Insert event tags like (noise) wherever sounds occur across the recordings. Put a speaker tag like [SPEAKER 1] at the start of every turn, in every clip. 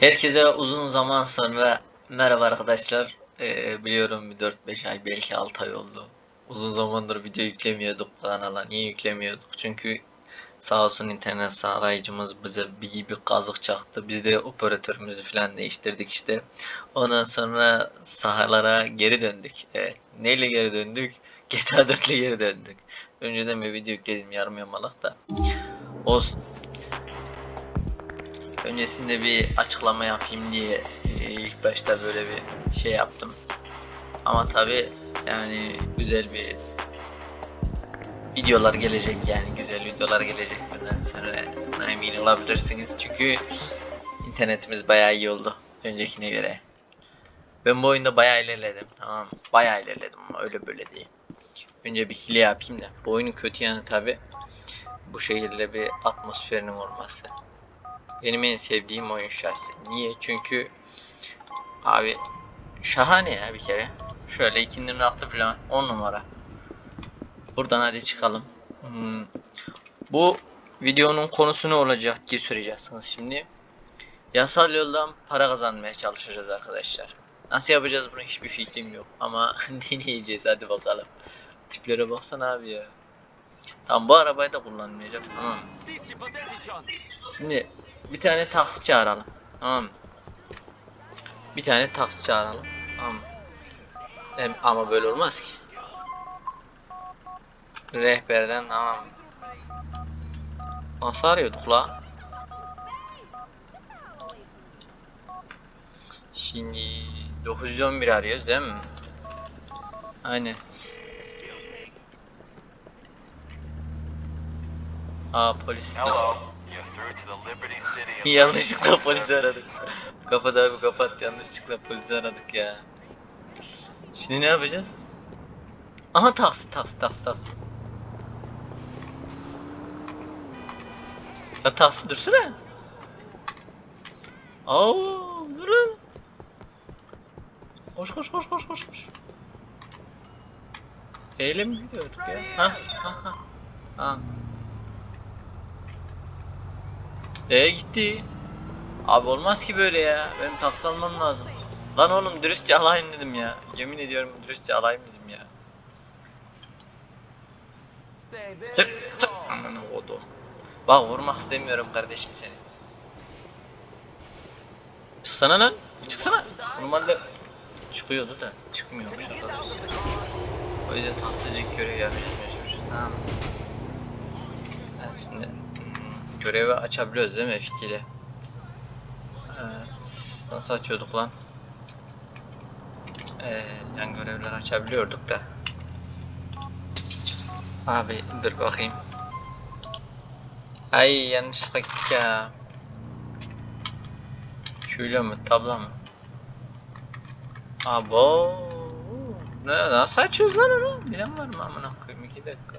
[SPEAKER 1] Herkese uzun zaman sonra merhaba arkadaşlar. Ee, biliyorum bir 4-5 ay belki 6 ay oldu. Uzun zamandır video yüklemiyorduk kanala. Niye yüklemiyorduk? Çünkü sağ olsun internet sağlayıcımız bize bir, bir kazık çaktı. Biz de operatörümüzü falan değiştirdik işte. Ondan sonra sahalara geri döndük. Evet. Neyle geri döndük? GTA 4 ile geri döndük. Önceden bir video yükledim yarım yamalak da. Olsun. Öncesinde bir açıklama yapayım diye e, ilk başta böyle bir şey yaptım. Ama tabi yani güzel bir videolar gelecek yani güzel videolar gelecek bundan sonra emin olabilirsiniz çünkü internetimiz bayağı iyi oldu öncekine göre. Ben bu oyunda bayağı ilerledim tamam? Bayağı ilerledim ama öyle böyle değil. Önce bir hile yapayım da. Bu oyunun kötü yanı tabi bu şekilde bir atmosferinin olması. Benim en sevdiğim oyun şahsi. Niye? Çünkü abi şahane ya bir kere. Şöyle ikindinin altı falan 10 numara. Buradan hadi çıkalım. Hmm. Bu videonun konusu ne olacak diye soracaksınız şimdi. Yasal yoldan para kazanmaya çalışacağız arkadaşlar. Nasıl yapacağız bunu hiçbir fikrim yok ama (laughs) deneyeceğiz hadi bakalım. Tiplere baksana abi ya. Tamam bu arabayı da kullanmayacağım tamam? Şimdi bir tane taksi çağıralım. Tamam mı? Bir tane taksi çağıralım. Tamam mı? Hem, ama böyle olmaz ki. Rehberden tamam mı? Nasıl arıyorduk la? Şimdi 911 arıyoruz değil mi? Aynen. Aa polis.
[SPEAKER 2] Hello,
[SPEAKER 1] Yanlışlıkla polisi aradık. Kapat abi kapat yanlışlıkla polisi aradık ya. Şimdi ne yapacağız? Aha taksi taksi taksi taksi. Ya taksi dursana. Aa durun. Koş koş koş koş koş koş. Eyle mi gidiyorduk ya? Ha ha ha. Ha. Ee gitti. Abi olmaz ki böyle ya. Benim taksi almam lazım. Lan oğlum dürüstçe alayım dedim ya. Yemin ediyorum dürüstçe alayım dedim ya. Çık çık. Aman oğlum. Bak vurmak istemiyorum kardeşim seni. Çıksana lan. Çıksana. Normalde çıkıyordu da çıkmıyormuş arkadaşlar. O yüzden taksicilik görevi yapacağız mecbur. Tamam. Sen şimdi görevi açabiliyoruz değil mi F2 ile? Evet. Nasıl açıyorduk lan? Ee, yan görevler açabiliyorduk da. Abi dur bakayım. Ay yanlışlıkla gittik ya. Şöyle mi tabla mı? Abo. Ne nasıl açıyoruz lan onu? Bilen var mı amına koyayım 2 dakika.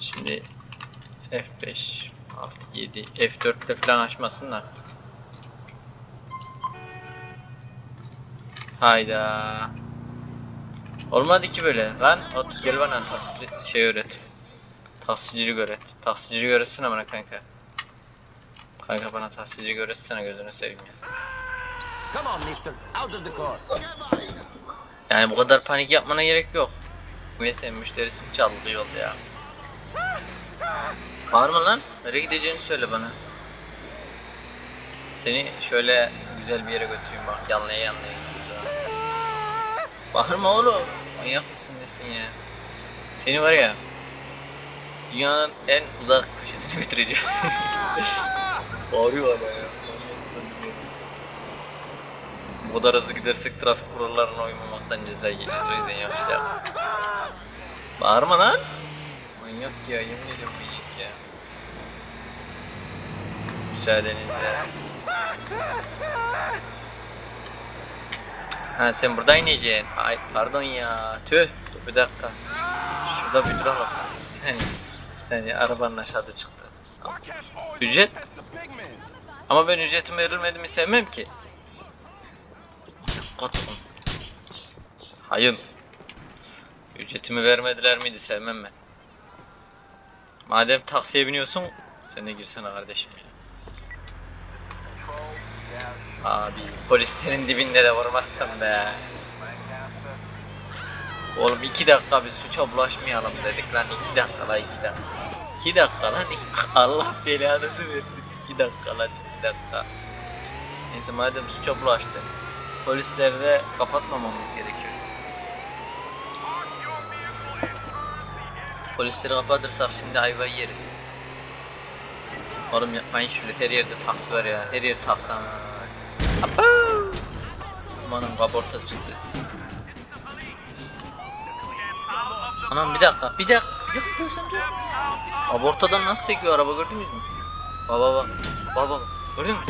[SPEAKER 1] Şimdi F5 6 7 F4'te falan açmasınlar. Hayda. Olmadı ki böyle. Lan ot gel bana taksi şey öğret. Taksicilik öğret. Taksicilik öğretsene bana kanka. Kanka bana taksicilik öğretsene gözünü seveyim ya. Yani bu kadar panik yapmana gerek yok. Neyse müşterisi çaldı yolda ya. Bağırma lan. Nereye gideceğini söyle bana. Seni şöyle güzel bir yere götüreyim bak. Yanlaya yanlaya gidiyoruz ha. Bağırma oğlum. Manyak mısın nesin ya? Seni var ya. Dünyanın en uzak köşesine (laughs) götüreceğim. (laughs) Bağırıyor ama ya. Bu kadar hızlı gidersek trafik kurallarına uymamaktan ceza yiyeceğiz. O yüzden yavaşlar. Bağırma lan. Manyak ya yemin ediyorum manyak ya. Müsaadenizle. Ha sen burada ineceksin. Ay pardon ya. Tüh. Dur bir dakika. Şurada bir duralım. Sen sen ya arabanın aşağıda çıktı. Ücret? Ama ben ücretimi verilmediğimi sevmem ki. Kaçın. Hayır. Ücretimi vermediler miydi sevmem ben. Madem taksiye biniyorsun sen de girsene kardeşim ya. Abi polislerin dibinde de vurmazsın be. Oğlum iki dakika bir suça bulaşmayalım dedik lan iki dakika lan iki dakika. İki dakika lan iki- (laughs) Allah belanızı versin iki dakika lan iki dakika. Neyse madem suça bulaştı. Polisleri de kapatmamamız gerekiyor. Polisleri kapatırsak şimdi ayvayı yeriz. Oğlum yapmayın şöyle her yerde taksi var ya. Her yer. Apa! Amanın kaportası çıktı. Anam bir dakika, bir dakika, bir dakika görsem dur. Abortadan nasıl sekiyor araba gördünüz mü? Baba baba, baba baba, gördün mü?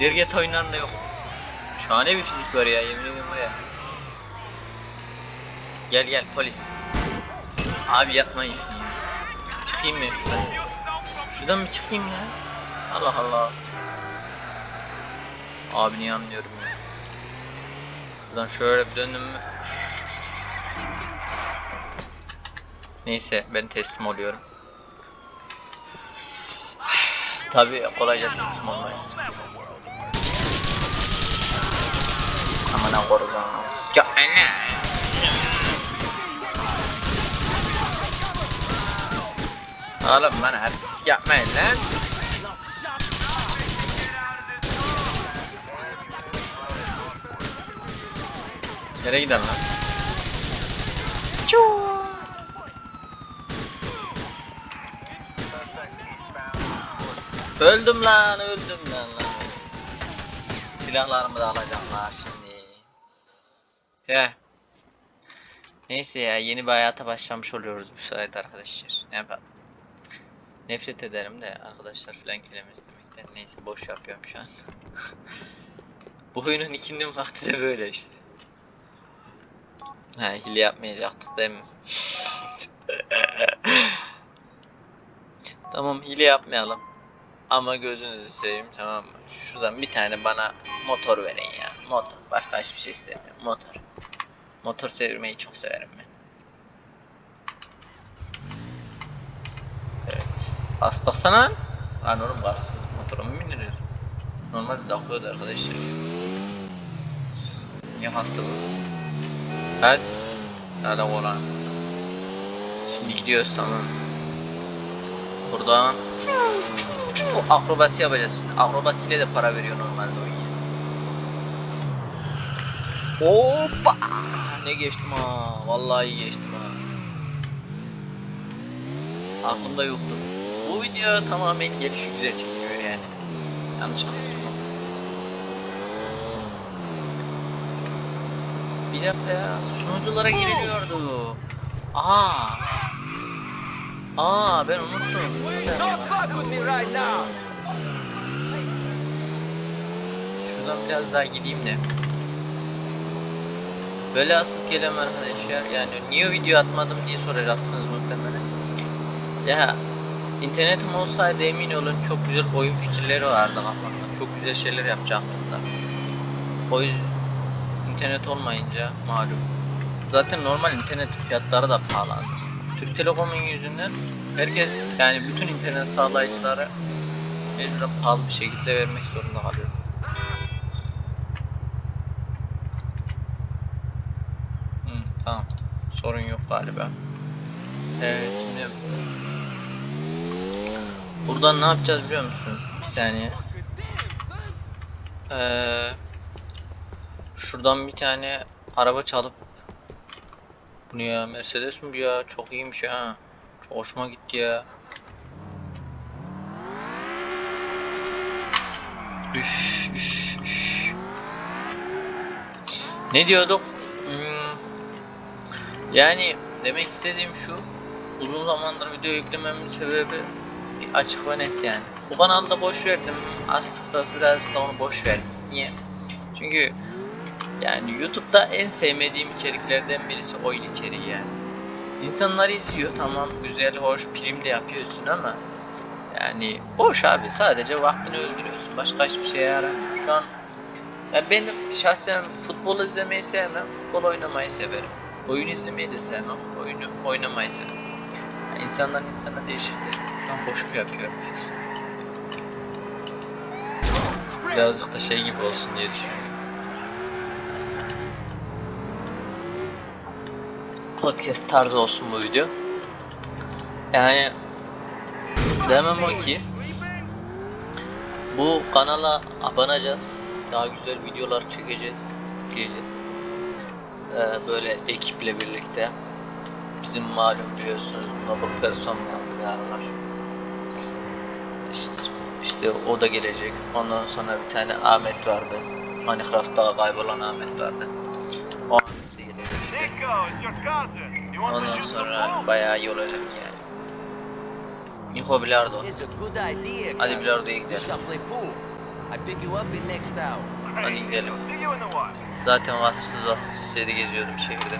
[SPEAKER 1] Dirget oyunlarında yok. Şahane bir fizik var ya, yemin ediyorum var ya. Gel gel polis. Abi yapmayın. Çıkayım mı şuradan? Şuradan mı çıkayım ya? Allah Allah. Abi niye anlıyorum ya? Şuradan şöyle bir döndüm mü? Neyse ben teslim oluyorum. Tabi kolayca teslim olmayız. Amına korudum. Ya anne. Oğlum bana artist yapmayın lan. Nereye gidelim lan? Öldüm lan, öldüm lan lan. Silahlarımı da alacaklar şimdi. Tüh. Neyse ya yeni bir hayata başlamış oluyoruz bu sayede arkadaşlar. Ne yapalım? Nefret ederim de arkadaşlar falan kelimesi demekten. Neyse boş yapıyorum şu an. (laughs) bu oyunun ikindi vakti de böyle işte. Ha hile yapmayacaktık değil mi? tamam hile yapmayalım. Ama gözünüzü seveyim tamam mı? Şuradan bir tane bana motor verin ya. Motor. Başka hiçbir şey istemiyorum. Motor. Motor sevmeyi çok severim ben. Evet. Gaz taksana. Lan oğlum gazsız motora mı binilir? Normalde takıyordu arkadaşlar. Niye hasta bu? Hadi. Hadi olan. Şimdi gidiyoruz tamam. Buradan bu akrobasi yapacağız. Akrobasiyle de para veriyor normalde oyun. Hoppa! Ne geçtim ha. Vallahi geçtim ha. Aklımda yoktu. Bu video tamamen gelişi güzel çekiyor yani. Yanlış anlaşılmaması. Bir dakika ya. Sunuculara giriliyordu. Aa. Aa ben unuttum. Şuradan biraz daha gideyim de. Böyle asıp gelem arkadaşlar yani niye video atmadım diye soracaksınız muhtemelen. Ya internetim olsaydı emin olun çok güzel oyun fikirleri vardı kafamda. Çok güzel şeyler yapacaktım da. O yüzden internet olmayınca malum. Zaten normal internet fiyatları da pahalı. Türk Telekom'un yüzünden herkes yani bütün internet sağlayıcıları mecburen pahalı bir şekilde vermek zorunda kalıyor. Hı, tamam. Sorun yok galiba. Evet şimdi buradan ne yapacağız biliyor musunuz? Bir saniye. Ee, şuradan bir tane araba çalıp bu ne ya Mercedes mi bu ya? Çok iyiymiş ha. Çok hoşuma gitti ya. Üf, üf, üf. Ne diyorduk? Hmm, yani demek istediğim şu. Uzun zamandır video yüklememin sebebi açık ve net yani. Bu kanalda boş verdim. Aslında birazcık da onu boş verdim. Niye? Çünkü yani YouTube'da en sevmediğim içeriklerden birisi oyun içeriği yani. İnsanlar izliyor tamam güzel hoş prim de yapıyorsun ama yani boş abi sadece vaktini öldürüyorsun. Başka hiçbir şeye yaramıyor. Şu an ya ben şahsen futbol izlemeyi sevmem, futbol oynamayı severim. Oyun izlemeyi de sevmem, oyunu oynamayı severim. Yani insandan insana değişiktir. Şu an boş mu yapıyorum ben? Birazcık da şey gibi olsun diye düşünüyorum. Podcast tarzı olsun bu video. Yani demem o ki bu kanala abanacağız. Daha güzel videolar çekeceğiz diyeceğiz. Ee, böyle ekiple birlikte. Bizim malum biliyorsunuz Noble Person vardı galiba. İşte, işte o da gelecek. Ondan sonra bir tane Ahmet vardı. Minecraft'ta kaybolan Ahmet vardı. Ondan sonra bayağı iyi olacak yani. Niko Bilardo.
[SPEAKER 3] It's a good idea.
[SPEAKER 1] Hadi bilardoya gidelim. Hadi gidelim. Zaten vasıfsız vasıfsız şeyde geziyordum şehirde.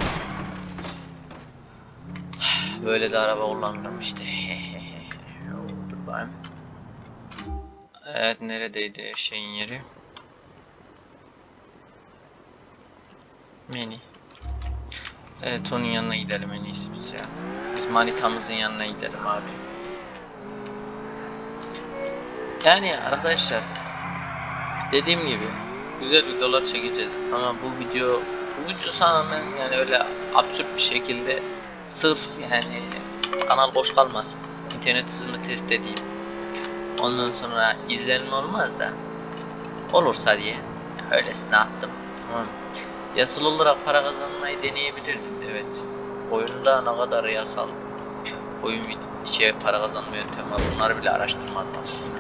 [SPEAKER 1] Böyle de araba kullanırım işte. Dur bakayım. Evet neredeydi şeyin yeri? Meni. Evet onun yanına gidelim en iyisi biz ya. Biz manitamızın yanına gidelim abi. Yani arkadaşlar dediğim gibi güzel videolar çekeceğiz. Ama bu video bu video tamamen yani öyle absürt bir şekilde sırf yani kanal boş kalmasın. İnternet hızını test edeyim. Ondan sonra izlenme olmaz da olursa diye öylesine attım. Tamam yasal olarak para kazanmayı deneyebilirdim evet oyunda ne kadar yasal oyun içe para kazanma yöntemi var bunları bile arashtrmadım aslında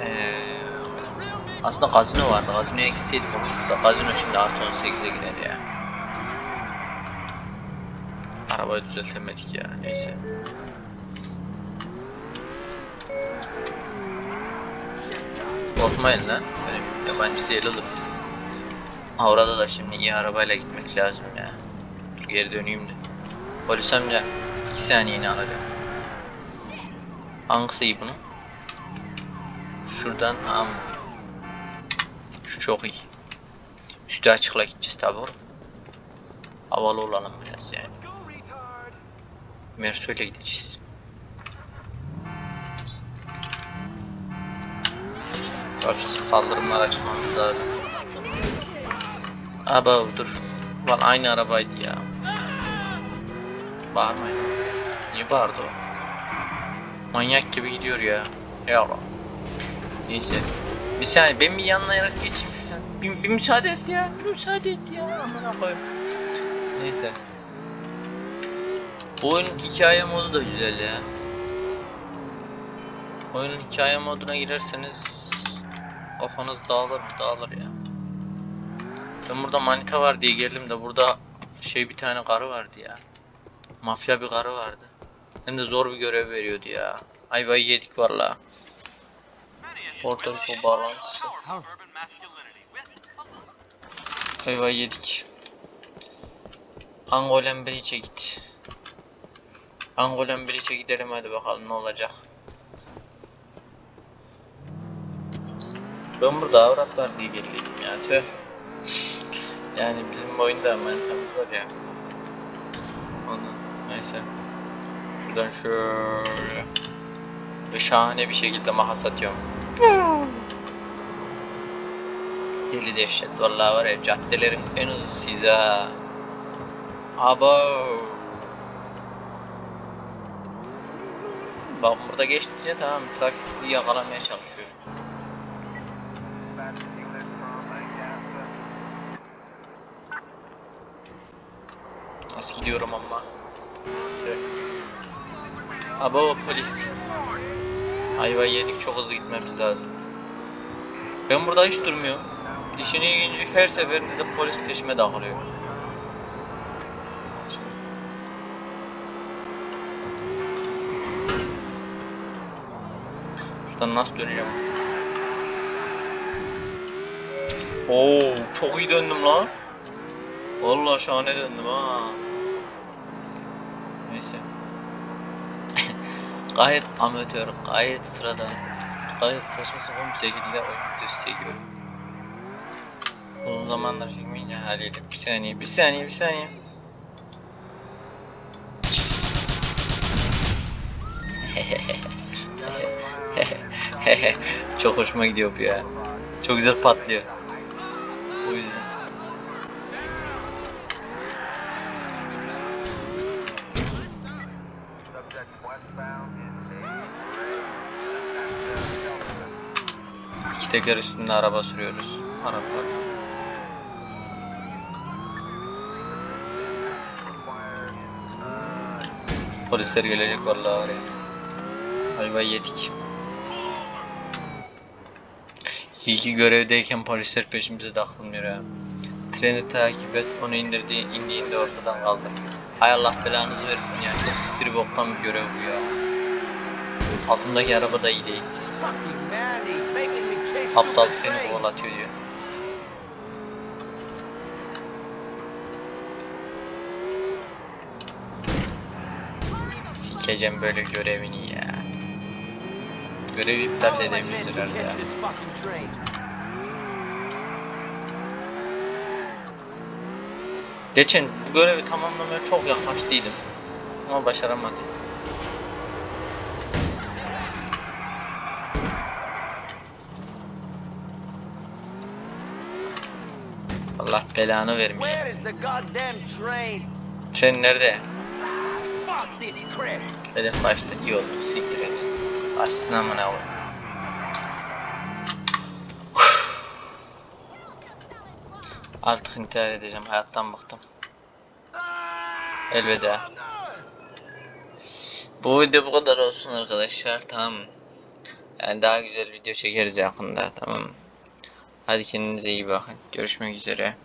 [SPEAKER 1] Eee aslında gazino vardı. Gazinoya gitseydim olurdu da gazino şimdi artı 18'e gider ya. Arabayı düzeltemedik ya. Neyse. Korkmayın lan. Benim yabancı değil oğlum. Ha orada da şimdi iyi arabayla gitmek lazım ya. Dur geri döneyim de. Polis amca. 2 saniyeni alacağım. Hangisi iyi bunun? Şuradan tamam. Şu çok iyi. Üstü açıkla gideceğiz tabi. Havalı olalım biraz yani. Merso'yla gideceğiz. Karşısı kaldırımlara çıkmamız lazım. Aba dur. Lan aynı arabaydı ya. Bağırmayın. Niye bağırdı o? Manyak gibi gidiyor ya. Ya Allah. Neyse. Bir saniye ben bir yanlayarak geçeyim şuradan. Bir, bir müsaade et ya. Bir müsaade et ya. Aman koyayım. Neyse. Bu oyunun hikaye modu da güzel ya. Oyunun hikaye moduna girerseniz kafanız dağılır dağılır ya. Ben burada manita var diye geldim de burada şey bir tane karı vardı ya. Mafya bir karı vardı. Hem de zor bir görev veriyordu ya. Ayvayı yedik vallahi. Portal bu bağlantısı. Ayvayı yedik. Angolen Breach'e git. Angolen Breach'e gidelim hadi bakalım ne olacak. Ben burada avrat var diye geldim ya tüh. Yani bizim oyunda manitamız var ya. Onu neyse. Şuradan şöyle. Ve şahane bir şekilde mahas atıyorum. Deli dehşet vallahi var ya caddelerin en hızlısıyız ha. Abo. Bak burada geçtikçe tamam trafik sizi yakalamaya çalışıyor. Gidiyorum ama. Tüh. Abo polis. Ayva yedik çok hızlı gitmemiz lazım. Ben burada hiç durmuyorum. İşin ilginci her seferinde de polis peşime takılıyor. Şuradan nasıl döneceğim? Oo, çok iyi döndüm lan. Vallahi şahane döndüm ha. Neyse. (laughs) gayet amatör, gayet sıradan, gayet saçma sapan bir şekilde oyun videosu çekiyorum. Uzun zamanlar çekmeyince haliyle. Bir saniye, bir saniye, bir saniye. (laughs) Çok hoşuma gidiyor bu ya. Çok güzel patlıyor. O yüzden. Teker üstünde araba sürüyoruz. Araba. Polisler gelecek vallahi var ya. Galiba yedik. İyi ki görevdeyken polisler peşimize takılmıyor ha. Treni takip et, onu indirdi, indiğinde ortadan kaldır. Hay Allah belanızı versin ya. Çok bir boktan bir görev bu ya. Altındaki araba da iyi değil. Aptal seni kovalatıyor diyor. Sikeceğim böyle görevini ya. Görevi iptal edebiliriz herhalde ya. Geçen bu görevi tamamlamaya çok yaklaştıydım. Ama başaramadım. Allah belanı vermiş. Tren nerede? Hedef kaçtı. İyi oldu. Siktir et. Açsın amına koyayım. Artık intihar edeceğim. Hayattan bıktım. Elveda. Bu video bu kadar olsun arkadaşlar. Tamam. Yani daha güzel video çekeriz yakında. Tamam. Hadi kendinize iyi bakın. Görüşmek üzere.